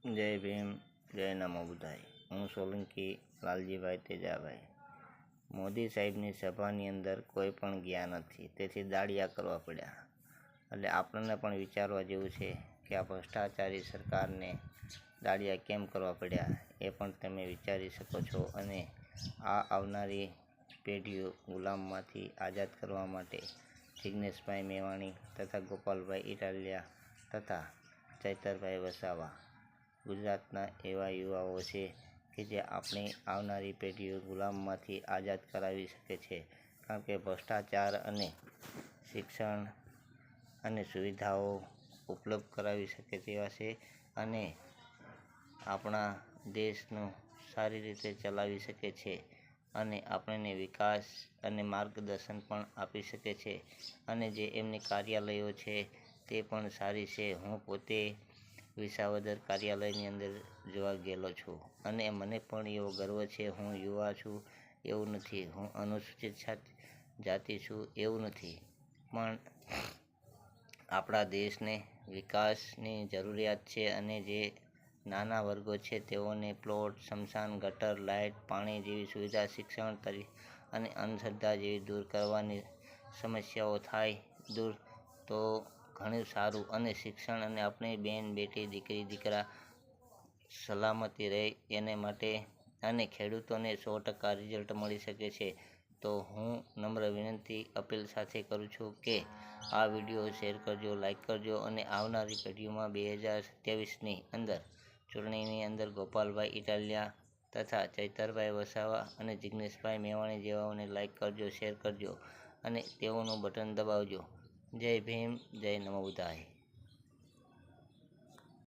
જય ભીમ, જય નમો હું સોલંકી લાલજીભાઈ તેજાભાઈ. મોદી સાહેબની સભાની અંદર કોઈ પણ ગયા નથી, તેથી દાળિયા કરવા પડ્યા. એટલે આપણને પણ વિચારવા જેવું છે કે આ ભ્રષ્ટાચારી સરકારને દાળિયા કેમ કરવા પડ્યા, એ પણ તમે વિચારી શકો છો અને આ આવનારી પેઢીઓ ગુલામમાંથી આઝાદ કરવા માટે જિજ્ઞેશભાઈ મેવાણી તથા ગોપાલભાઈ ઇટાલિયા તથા ચૈતરભાઈ વસાવા ગુજરાતના એવા યુવાઓ છે કે જે આપણી આવનારી પેઢીઓ ગુલામમાંથી આઝાદ કરાવી શકે છે. કારણ કે ભ્રષ્ટાચાર અને શિક્ષણ અને સુવિધાઓ ઉપલબ્ધ કરાવી શકે તેવા છે અને આપણા દેશનું સારી રીતે ચલાવી શકે છે અને આપણને વિકાસ અને માર્ગદર્શન પણ આપી શકે છે અને જે એમની કાર્યાલયો છે તે પણ સારી છે. હું પોતે વિસાવદર કાર્યાલયની અંદર જોવા ગયેલો છું. અને મને પણ એવો ગર્વ છે. હું યુવા છું, એવું નથી. હું અનુસૂચિત જાતિ છું, એવું નથી. પણ આપણા દેશને વિકાસની જરૂરિયાત છે અને જે નાના વર્ગો છે તેઓને પ્લોટ, સ્મશાન, ગટર, લાઇટ, પાણી જેવી સુવિધા, શિક્ષણ તરી, અને અંધશ્રદ્ધા જેવી દૂર કરવાની સમસ્યાઓ થાય દૂર, તો ઘણું સારું અને શિક્ષણ અને આપણી બેન, બેટી, દીકરી, દીકરા સલામતી રહે એને માટે અને ખેડૂતોને સો ટકા રિઝલ્ટ મળી શકે છે. તો હું નમ્ર વિનંતી, અપીલ સાથે કરું છું કે આ વીડિયો શેર કરજો લાઇક કરજો અને આવનારી પેઢીઓમાં બે હજાર સત્યાવીસની અંદર ચૂંટણીની અંદર ગોપાલભાઈ ઇટાલિયા તથા ચૈતરભાઈ વસાવા અને જિગ્નેશભાઈ મેવાણી જેવાઓને લાઇક કરજો શેર કરજો અને તેઓનું બટન દબાવજો. જય ભીમ જય નમો બુદ્ધાય